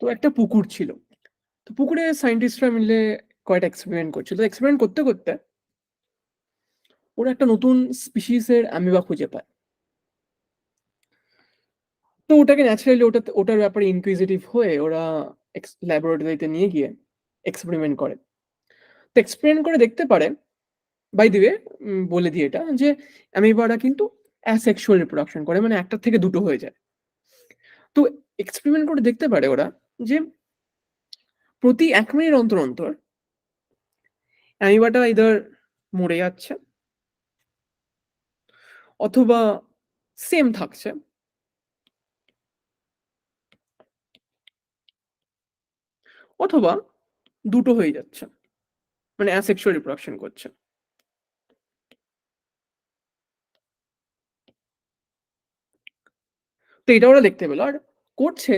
তো একটা পুকুর ছিল। তো পুকুরে সায়েন্টিস্টরা মিলে কয়েকটা এক্সপেরিমেন্ট করছিল। তো এক্সপেরিমেন্ট করতে করতে ওরা একটা নতুন স্পিসিসের অ্যামিবা খুঁজে পায়। তো ওটাকে ন্যাচারালি ওটা, ওটার ব্যাপারে ইনকুইজিটিভ হয়ে ওরা ল্যাবরেটরিতে নিয়ে গিয়ে এক্সপেরিমেন্ট করে। তো এক্সপেরিমেন্ট করে দেখতে পারে বাই দিবে বলে দিয়ে এটা, যে অ্যামিবারা কিন্তু অ্যাসেক্সুয়াল রিপ্রোডাকশন করে মানে একটা থেকে দুটো হয়ে যায়। তো এক্সপেরিমেন্ট করে দেখতে পারে ওরা যে প্রতি এক মিনিট অন্তর অন্তর অ্যামিবাটা ইদার মরে যাচ্ছে অথবা সেম থাকছে। অথবা দুটো হয়ে যাচ্ছে মানে অ্যাসেক্সুয়াল রিপ্রোডাকশন করছে। তো এটা ওরা দেখতে পেল। আর করছে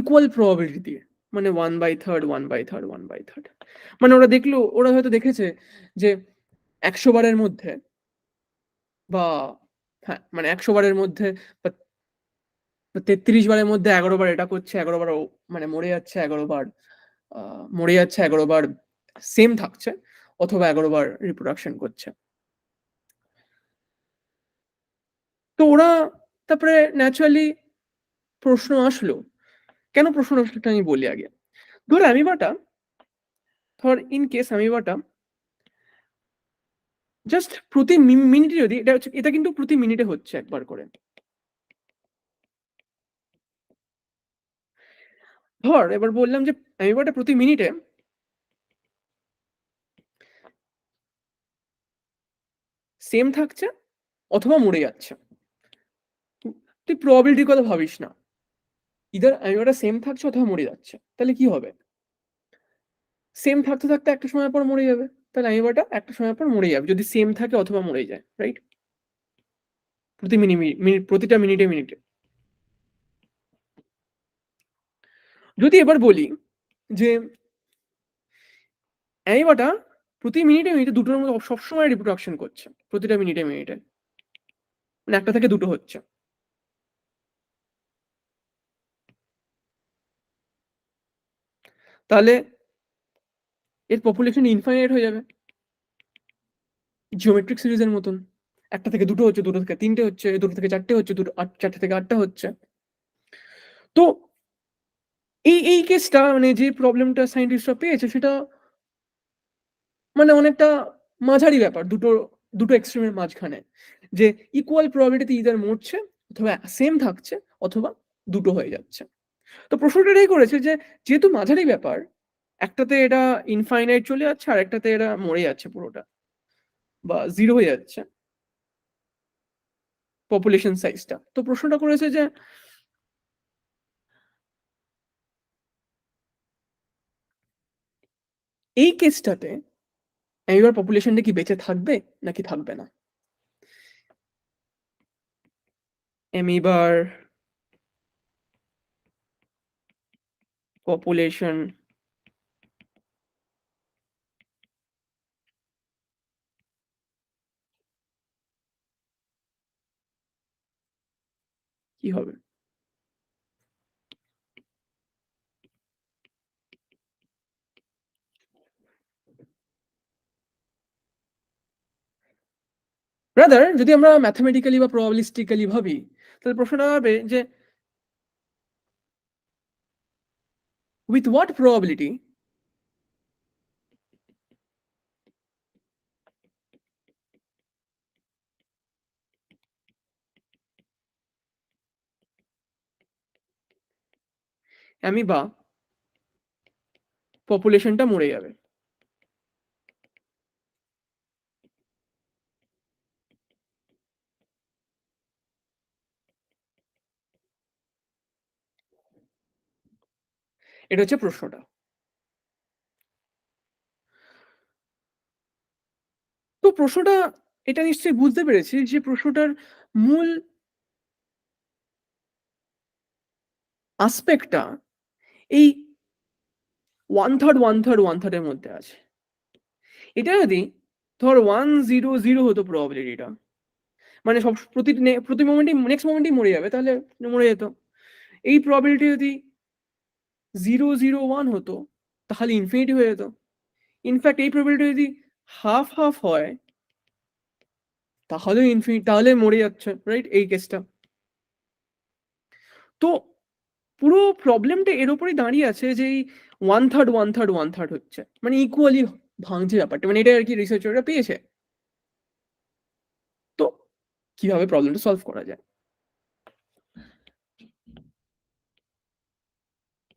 ইকুয়াল প্রবাবিলিটি দিয়ে মানে one by third one by third one by third মানে ওরা দেখল, ওরা হয়তো দেখেছে যে একশো বারের মধ্যে বা হ্যাঁ মানে একশো বারের মধ্যে তেত্রিশ বারের মধ্যে এগারো বার এটা করছে, এগারো বার মানে মরে যাচ্ছে, এগারো বার মরে যাচ্ছে, এগারো বার সেম থাকছে অথবা এগারো বার রিপ্রোডাকশন করছে। তো ওরা তারপরে ন্যাচারালি প্রশ্ন আসলো কেন প্রশ্ন আসলো আমি বলি আগে। ধর অ্যামিবাটা, ধর ইন কেস অ্যামিবাটা জাস্ট প্রতি মিনিটে যদি, এটা এটা কিন্তু প্রতি মিনিটে হচ্ছে একবার করে। ধর, এবার বললাম যে অ্যামিবাটা প্রতি মিনিটে সেম থাকছে অথবা মরে যাচ্ছে। তুই প্রবাবিলিটির কথা ভাবিস না। ইদার অ্যামিবাটা সেম থাকছে অথবা মরে যাচ্ছে। তাহলে কি হবে? সেম থাকতে থাকতে একটা সময় পর মরে যাবে। তাহলে অ্যামিবাটা একটা সময় পর মরে যাবে। যদি সেম থাকে অথবা মরে যায় রাইট প্রতি মিনিট প্রতিটা মিনিটে মিনিটে। যদি এবার বলি যে অ্যামিবাটা প্রতি মিনিটে মিনিটে দুটোর মধ্যে সবসময় রিপ্রোডাকশন করছে, প্রতিটা মিনিটে মিনিটে। মানে একটা থেকে দুটো হচ্ছে। তাহলে এর পপুলেশন ইনফাইনাইট হয়ে যাবে। জিওমেট্রিক সিরিজের মতন। একটা থেকে দুটো হচ্ছে, দুটো থেকে তিনটে হচ্ছে, দুটো থেকে চারটে হচ্ছে, দুটো চারটে থেকে আটটা হচ্ছে। তো এই এই কেসটা মানে যে প্রবলেমটা সায়েন্টিস্টরা পেয়েছে, সেটা মানে অনেকটা মাঝারি ব্যাপার, দুটো দুটো এক্সট্রিমের মাঝখানে। যে ইকুয়াল প্রবাবিলিটিতে ইদার মরছে অথবা সেম থাকছে, অথবা দুটো হয়ে যাচ্ছে। তো প্রশ্নটা এটাই করেছে যে, যেহেতু মাঝারি ব্যাপার, একটাতে এটা ইনফাইনাইট চলে যাচ্ছে আর একটাতে এরা মরে যাচ্ছে পুরোটা বা জিরো হয়ে যাচ্ছে পপুলেশন সাইজটা তো প্রশ্নটা করেছে যে, এই কেসটাতে অ্যামিবার পপুলেশনটা কি বেঁচে থাকবে নাকি থাকবে না? অ্যামিবার পপুলেশন কি হবে? রাদার যদি আমরা ম্যাথামেটিক্যালি বা প্রবাবিলিস্টিক্যালি ভাবি তাহলে প্রশ্নটা হবে যে উইথ হোয়াট প্রবাবিলিটি আমি বা পপুলেশনটা মরে যাবে। এটা হচ্ছে প্রশ্নটা। তো প্রশ্নটা, এটা নিশ্চয়ই বুঝতে পেরেছি যে প্রশ্নটার মূল আসপেক্টটা এই one third one third one থার্ডের মধ্যে আছে। এটা যদি ধর ওয়ান জিরো জিরো হতো প্রবাবিলিটিটা মানে সব প্রতি প্রতি মোমেন্টই নেক্সট মোমেন্টই মরে যাবে, তাহলে মরে যেত। এই প্রবাবিলিটি যদি জিরো জিরো ওয়ান হতো, তাহলে ইনফিনিটি হয়ে যেত। ইনফ্যাক্ট এই প্রবাবিলিটি যদি হাফ হাফ হয়, তাহলে ইনফিনিট তাহলে মরে যাচ্ছে রাইট এই কেসটা তো পুরো প্রবলেমটা এর উপরেই দাঁড়িয়ে আছে যে এই one third one third one third হচ্ছে। মানে ইকুয়ালি ভাঙছে ব্যাপারটা। মানে এটা আর কি রিসার্চাররা পেয়েছে। তো কীভাবে প্রবলেমটা সলভ করা যায়?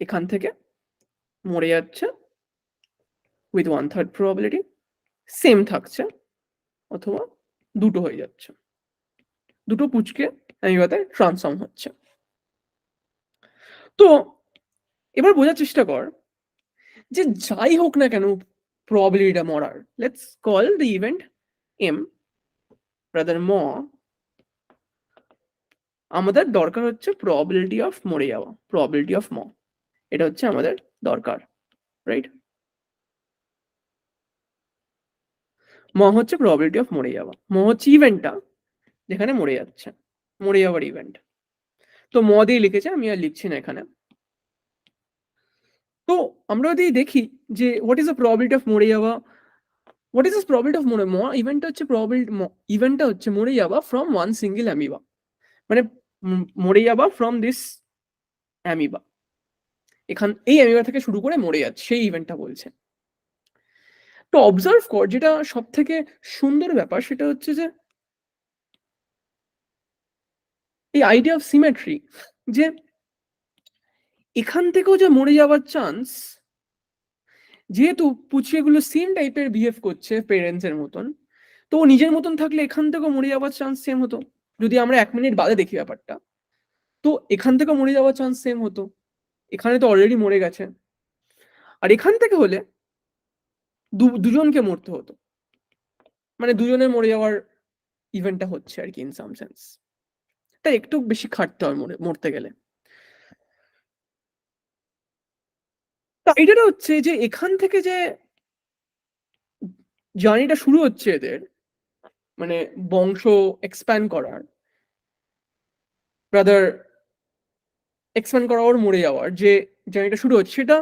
এখান থেকে মরে যাচ্ছে with one third probability same থাকছে অথবা দুটো হয়ে যাচ্ছে। দুটো পুচকে অ্যামিবাতে ট্রান্সফর্ম হচ্ছে। তো এবার বোঝার চেষ্টা কর যে যাই হোক না কেন প্রবাবিলিটিটা মরার let's call the event M brother ম আমাদের দরকার হচ্ছে প্রবাবিলিটি অফ মরে যাওয়া প্রবাবিলিটি অফ ম এটা হচ্ছে আমাদের দরকার রাইট ম হচ্ছে প্রবাবিলিটি অফ মরে যাওয়া। ম হচ্ছে ইভেন্টটা যেখানে মরে যাচ্ছে, মরে যাওয়ার ইভেন্ট তো ম দিয়ে লিখেছে, আমি আর লিখছি না এখানে। তো আমরা যদি দেখি যে what is the probability of মরে যাওয়া? What is this probability of মরে, ম ইভেন্টটা হচ্ছে প্রবাবিলিটি ইভেন্টটা হচ্ছে মরে যাওয়া ফ্রম ওয়ান সিঙ্গেল অ্যামিবা মানে মরে যাওয়া ফ্রম দিস অ্যামিবা এখান, এই অ্যামিবা থেকে শুরু করে মরে যাচ্ছে, সেই ইভেন্টটা বলছে। তো অবজার্ভ কর, যেটা সব থেকে সুন্দর ব্যাপার, সেটা হচ্ছে যে, এই আইডিয়া অফ সিমেট্রি যে এখান থেকেও যে মরে যাওয়ার চান্স যেহেতু পুচিয়েগুলো সেম টাইপের বিহেভ করছে পেরেন্টস এর মতন, তো ও নিজের মতন থাকলে এখান থেকেও মরে যাওয়ার চান্স সেম হতো। যদি আমরা এক মিনিট বাদে দেখি ব্যাপারটা, তো এখান থেকেও মরে যাওয়ার চান্স সেম হতো। এখানে তো অলরেডি মরে গেছে। আর এখান থেকে হলে দুজনকে মরতে হতো। মানে দুজনের মরে যাওয়ার ইভেন্টটা হচ্ছে আর কি ইন সাম সেন্স তাই একটু বেশি খাটতে হয় মরে, মরতে গেলে। তা হচ্ছে যে এখান থেকে যে জার্নিটা শুরু হচ্ছে এদের মানে বংশ এক্সপ্যান্ড করার ব্রাদার এক্সপ্যান্ড করা ওর মরে যাওয়ার যে জার্নিটা শুরু হচ্ছে, সেটা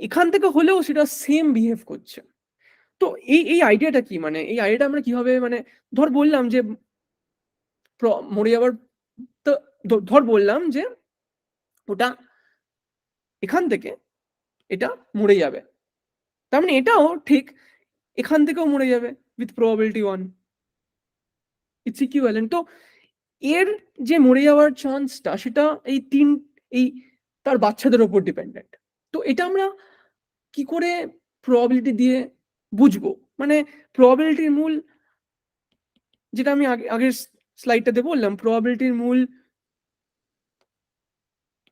এখান থেকে হলেও সেটা সেম বিহেভ করছে। তো এই এই আইডিয়াটা কি? মানে এই আইডিয়াটা আমরা কীভাবে মানে ধর বললাম যে মরে যাওয়ার ধর বললাম যে ওটা এখান থেকে এটা মরে যাবে। তার মানে এটাও ঠিক এখান থেকেও মরে যাবে with probability one it's equivalent তো এর যে মরে যাওয়ার চান্সটা সেটা এই তিন এই তার বাচ্চাদের ওপর ডিপেন্ডেন্ট তো এটা আমরা কি করে প্রবাবিলিটি দিয়ে বুঝব? মানে প্রবাবিলিটির মূল যেটা আমি আগে, আগের স্লাইডটাতে বললাম প্রবাবিলিটির মূল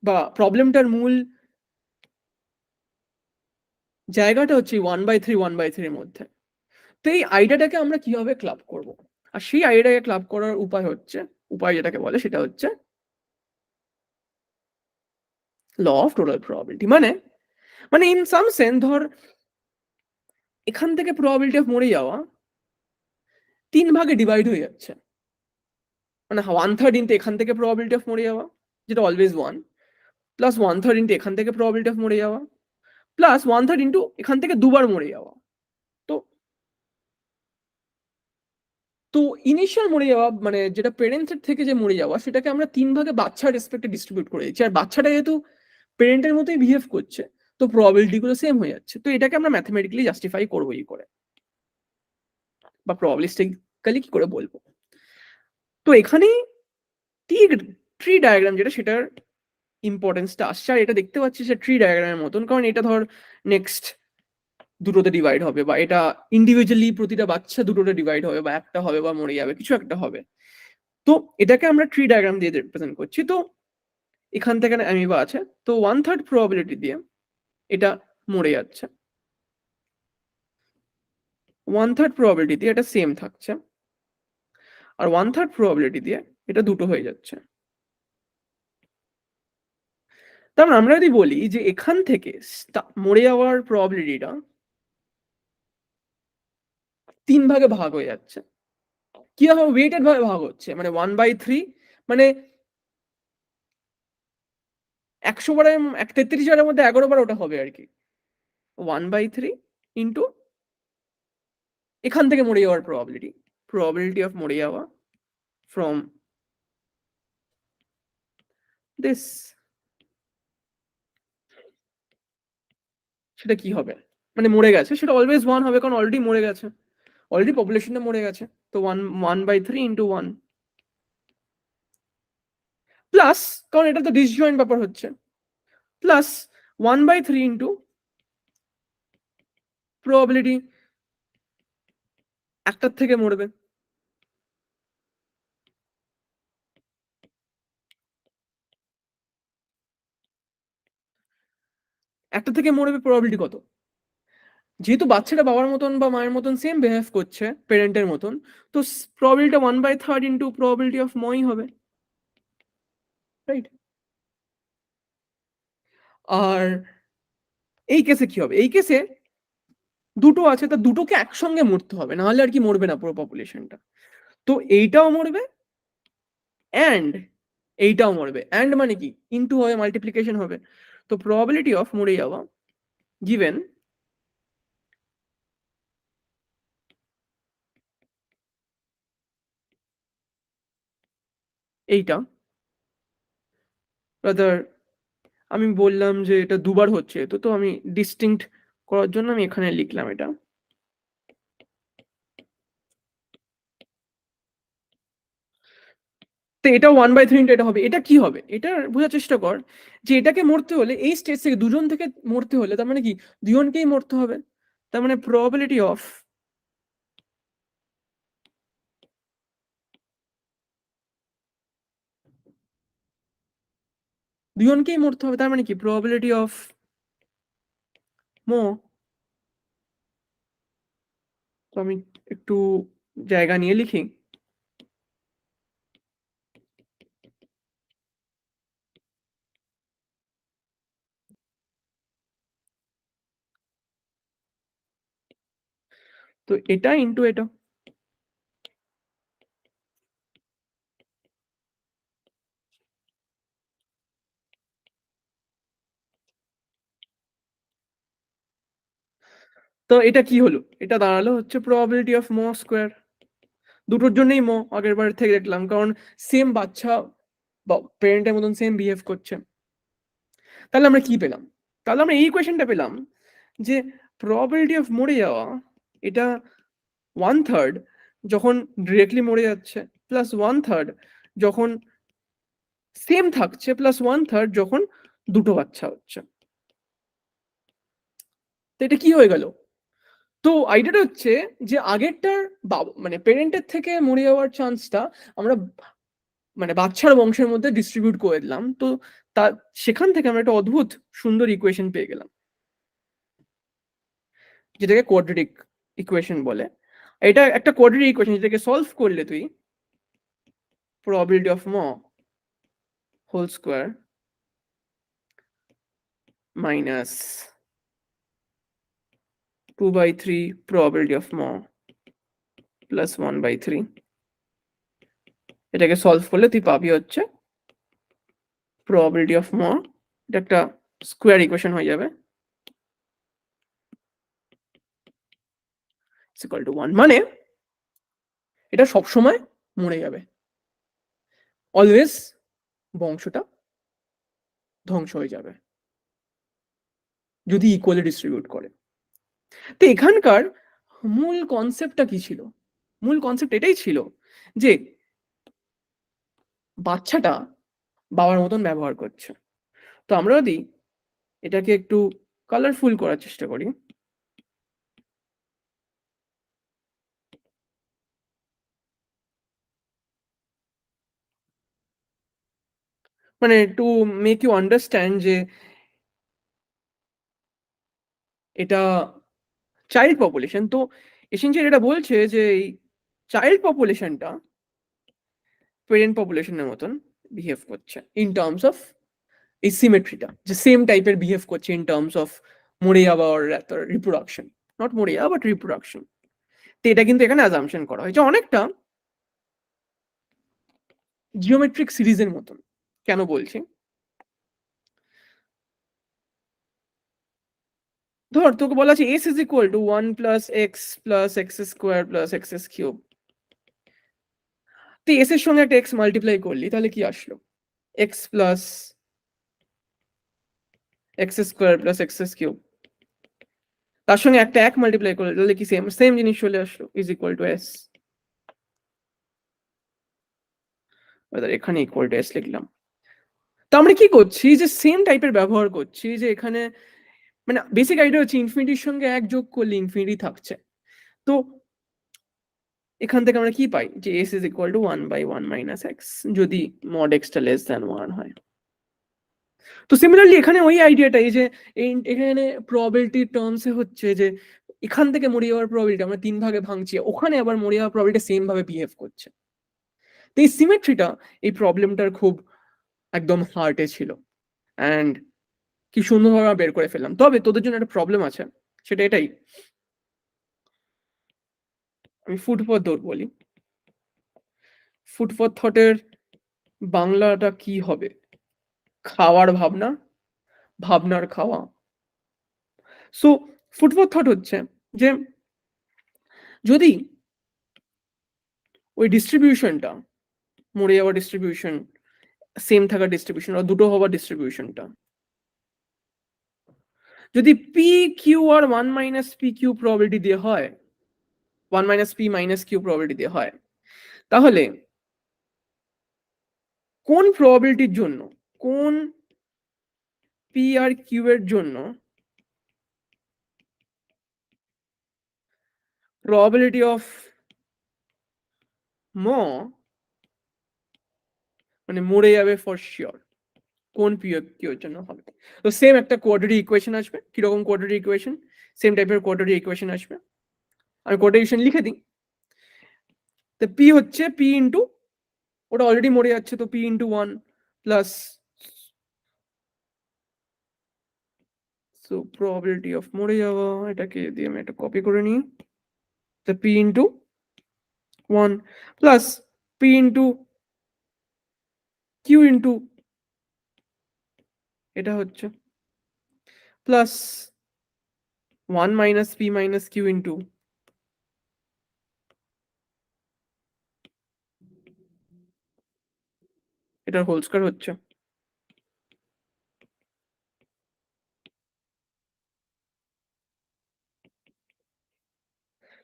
বা প্রবলেমটার মূল জায়গাটা হচ্ছে one by three one by থ্রির মধ্যে। তো এই আইডিয়াটাকে আমরা কীভাবে ক্লাব করব? আর সেই আইডিয়াটাকে ক্লাব করার উপায় হচ্ছে, উপায় যেটাকে বলে সেটা হচ্ছে ল অফ টোটাল প্রবাবিলিটি মানে মানে ইন সাম সেন্স ধর, এখান থেকে প্রবাবিলিটি অফ মরে যাওয়া তিন ভাগে ডিভাইড হয়ে যাচ্ছে। মানে ওয়ান থার্ড ইন্টু এখান থেকে প্রবাবিলিটি অফ মরে যাওয়া, যেটা always one plus one third into এখান থেকে প্রবাবিলিটি অফ মরে যাওয়া প্লাস ওয়ান থার্ড ইন্টু এখান থেকে দুবার মরে যাওয়া। তো তো ইনিশিয়াল মরে যাওয়া মানে যেটা পেরেন্টসের থেকে যে মরে যাওয়া, সেটাকে আমরা তিন ভাগে বাচ্চার রেসপেক্টে ডিস্ট্রিবিউট করে দিচ্ছি। আর বাচ্চাটা যেহেতু পেরেন্টের মতোই বিহেভ করছে, তো প্রবাবিলিটি গুলো সেম হয়ে যাচ্ছে। তো এটাকে আমরা ম্যাথমেটিক্যালি জাস্টিফাই করব কি করে। বা প্রবাবিলিস্টিক্যালি কি করে বলব? তো এখানেই ঠিক ট্রি ডায়াগ্রাম যেটা, সেটার ইম্পর্টেন্সটা আসছে। আর এটা দেখতে পাচ্ছি সে ট্রি ডায়াগ্রামের মতন। কারণ এটা ধর নেক্সট দুটোতে ডিভাইড হবে বা এটা ইন্ডিভিজুয়ালি প্রতিটা বাচ্চা দুটোতে ডিভাইড হবে বা একটা হবে বা মরে যাবে, কিছু একটা হবে। তো এটাকে আমরা ট্রি ডায়াগ্রাম দিয়ে রিপ্রেজেন্ট করছি। তো এখান থেকে অ্যামিবা আছে। তো ওয়ান থার্ড প্রবাবিলিটি দিয়ে এটা মরে যাচ্ছে। ওয়ান থার্ড প্রবাবিলিটি দিয়ে এটা সেম থাকছে। আর ওয়ান থার্ড প্রবাবিলিটি দিয়ে এটা দুটো হয়ে যাচ্ছে। তার মানে আমরা যদি বলি যে এখান থেকে মরে যাওয়ার প্রবাবিলিটিটা তিন ভাগে ভাগ হয়ে যাচ্ছে। কীভাবে ওয়েটেড ভাবে ভাগ হচ্ছে? মানে ওয়ান বাই থ্রি মানে একশো বারের এক তেত্রিশ বারের মধ্যে এগারো বার ওটা হবে আর কি ওয়ান বাই থ্রি ইন্টু এখান থেকে মরে যাওয়ার প্রবাবিলিটি প্রবাবিলিটি অফ মরে যাওয়া ফ্রম দিস সেটা কি হবে? মানে মরে গেছে, সেটা অলওয়েজ ওয়ান হবে, কারণ অলরেডি মরে গেছে। অলরেডি পপুলেশনটা মরে গেছে। তো one one by three into one plus কারণ এটা তো ডিসজয়েন্ট ব্যাপার হচ্ছে। Plus one by three into probability একটার থেকে মরবে। একটা থেকে মরবে প্রবাবিলিটি কত? যেহেতু বাচ্চাটা বাবার মতন বা মায়ের মতন সেম বিহেভ করছে পেরেন্টের মতন, তো probability one by third into probability of মই হবে। রাইট আর এই কেসে কি হবে? এই কেসে দুটো আছে, তা দুটোকে একসঙ্গে মরতে হবে, নাহলে আর কি মরবে না পুরো পপুলেশনটা তো এইটাও মরবে অ্যান্ড এইটাও মরবে। অ্যান্ড মানে কি? ইন্টু হবে মাল্টিপ্লিকেশন হবে। তো প্রবাবিলিটি অফ মরে যাওয়া গিভেন এইটা রাদার আমি বললাম যে এটা দুবার হচ্ছে, তো তো আমি ডিস্টিংক্ট করার জন্য আমি এখানে লিখলাম এটা। তো এটা ওয়ান বাই থ্রি এটা হবে। এটা কি হবে? এটা বোঝার চেষ্টা কর যে এটাকে মরতে হলে, এই স্টেজ থেকে দুজন থেকে মরতে হলে, তার মানে কি? দুজনকেই মরতে হবে। তার মানে প্রবাবিলিটি অফ দুজনকেই মরতে হবে, তার মানে কি? প্রবাবিলিটি অফ মো তো আমি একটু জায়গা নিয়ে লিখি। তো এটা ইন্টু এটা। তো এটা কি হলো? এটা দাঁড়াল হচ্ছে প্রবাবিলিটি অফ ম স্কোয়ার দুটোর জন্যই ম আগের বার থেকে দেখলাম, কারণ সেম বাচ্চা পেরেন্টের মতন সেম বিহেভ করছে। তাহলে আমরা কি পেলাম? তাহলে আমরা এই কোয়েশনটা পেলাম যে প্রবাবিলিটি অফ মরে যাওয়া, এটা ওয়ান থার্ড যখন ডিরেক্টলি মরে যাচ্ছে প্লাস ওয়ান থার্ড যখন সেম থাকছে প্লাস ওয়ান থার্ড যখন দুটো বাচ্চা হচ্ছে। তো এটা কি হয়ে গেল? তো আইডিয়াটা হচ্ছে যে আগেরটার মানে পেরেন্টের থেকে মরে যাওয়ার চান্সটা আমরা মানে বাচ্চার বংশের মধ্যে ডিস্ট্রিবিউট করে দিলাম। তো তা, সেখান থেকে আমরা একটা অদ্ভুত সুন্দর ইকুয়েশন পেয়ে গেলাম। যেটাকে কোয়াড্রেটিক ইকুয়েশন বলে। এটা একটা কোয়াড্রেটিক ইকুয়েশন যেটাকে সলভ করলে তুই probability অফ ম whole square minus 2 by 3 probability of mo plus 1 by 3 এটাকে সলভ করলে তুই পাবি হচ্ছে probability অফ mo এটা একটা স্কোয়ার ইকুয়েশন হয়ে যাবে। ওয়ান মানে এটা সবসময় মরে যাবে। অলওয়েজ বংশটা ধ্বংস হয়ে যাবে। যদি ইকুয়ালি ডিস্ট্রিবিউট করে। তো এখানকার মূল কনসেপ্টটা কি ছিল? মূল কনসেপ্ট এটাই ছিল যে বাচ্চাটা বাবার মতন ব্যবহার করছে। তো আমরা যদি এটাকে একটু কালারফুল করার চেষ্টা করি। মানে টু মেক ইউ আন্ডারস্ট্যান্ড যে এটা চাইল্ড পপুলেশন তো এসেন্সিয়ালি এটা বলছে যে এই চাইল্ড পপুলেশনটা পেরেন্ট পপুলেশনের মতন বিহেভ করছে ইন টার্মস অফ এই সিমেট্রিটা যে সেম টাইপের বিহেভ করছে ইন টার্মস অফ মরে যাওয়া রিপ্রোডাকশন নট মরে যাওয়া বাট রিপ্রোডাকশন তো এটা কিন্তু এখানে অ্যাজামশন করা হয়েছে, অনেকটা জিওমেট্রিক সিরিজের মতন, কেন বলছি? ধর, তোকে বলা আছে S is equal to one plus X plus X square plus X S cube তুই এস এর সঙ্গে একটা এক্স মাল্টিপ্লাই করলি, তাহলে কি আসলো? X plus X square plus X S cube তার সঙ্গে একটা এক মাল্টিপ্লাই করলে, তাহলে কি সেম সেম জিনিস চলে আসলো? ইজ ইকুয়াল টু এস এখানে ইকুয়াল টু এস লিখলাম। তো আমরা কি করছি? যে সেম টাইপের ব্যবহার করছি, যে এখানে মানে বেসিক আইডিয়া হচ্ছে ইনফিনিটির সঙ্গে এক যোগ করলে ইনফিনিটি থাকছে। তো এখান থেকে আমরা কি পাই? যে S is equal to one by one minus X যদি মড এক্সটা লেস দ্যান ওয়ান হয়। তো সিমিলারলি এখানে ওই আইডিয়াটাই যে এই এখানে প্রবাবিলিটি টার্মসে হচ্ছে যে এখান থেকে মরে যাওয়ার প্রবাবিলিটি আমরা তিন ভাগে ভাঙছি, ওখানে আবার মরে যাওয়ার প্রবাবিলিটি সেম ভাবে বিহেভ করছে। তো এই সিমেট্রিটা এই প্রবলেমটার খুব একদম হার্টে ছিল। অ্যান্ড কি সুন্দরভাবে আমরা বের করে ফেললাম। তবে তোদের জন্য একটা প্রবলেম আছে, সেটা এটাই। আমি ফুটপথ দৌড় বলি। ফুটপথ থটের বাংলাটা কি হবে? খাওয়ার ভাবনা? ভাবনার খাওয়া। সো ফুটপথ থট হচ্ছে যে, যদি ওই ডিস্ট্রিবিউশনটা মরে যাওয়া ডিস্ট্রিবিউশন সেম থাকা ডিস্ট্রিবিউশন দুটো হওয়া ডিস্ট্রিবিউশনটা যদি পি কিউ আর one minus P Q probability দিয়ে হয় one minus P minus Q probability দিয়ে হয়, তাহলে কোন প্রবাবিলিটির জন্য, কোন পি আর কিউ এর জন্য probability of ম মানে মরে যাবে ফর শিওর কোন পি জন্য হবে? তো সেম একটা কোয়াড্রেটিক ইকুয়েশন আসবে। কীরকম কোয়াড্রেটিক ইকুয়েশন সেম টাইপের কোয়াড্রেটিক ইকুয়েশন আসবে। আমি কোয়াড্রেটিক লিখে দিই। তো পি হচ্ছে পি ইন্টু ওটা অলরেডি মরে যাচ্ছে তো P into one plus so probability of মরে যাওয়া, এটাকে দিয়ে আমি একটা কপি করে নিই, তো P into one plus P into Q into এটা হচ্ছে। Plus one minus P minus Q into এটার হোল স্কয়ার হচ্ছে।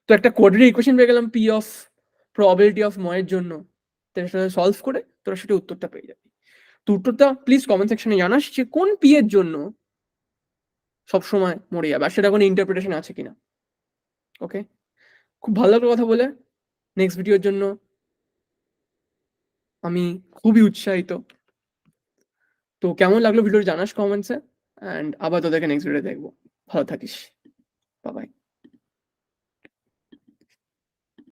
তো একটা কোয়াড্রেটিক ইকুয়েশন পেয়ে গেলাম পি অফ প্রবাবিলিটি অফ ময়ের জন্য। সেটা সলভ করে তোরা সেটা উত্তরটা পেয়ে যাবি। উত্তরটা প্লিজ কমেন্ট সেকশনে জানাস যে কোন পি এর জন্য সবসময় মরে যাবে আর সেটা কোনো ইন্টারপ্রিটেশন আছে কিনা। ওকে খুব ভালো লাগল কথা বলে। নেক্সট ভিডিওর জন্য আমি খুবই উৎসাহিত। তো কেমন লাগল ভিডিও জানাস কমেন্টসে অ্যান্ড আবার তোদেরকে নেক্সট ভিডিও দেখব। ভালো থাকিস। বাবাই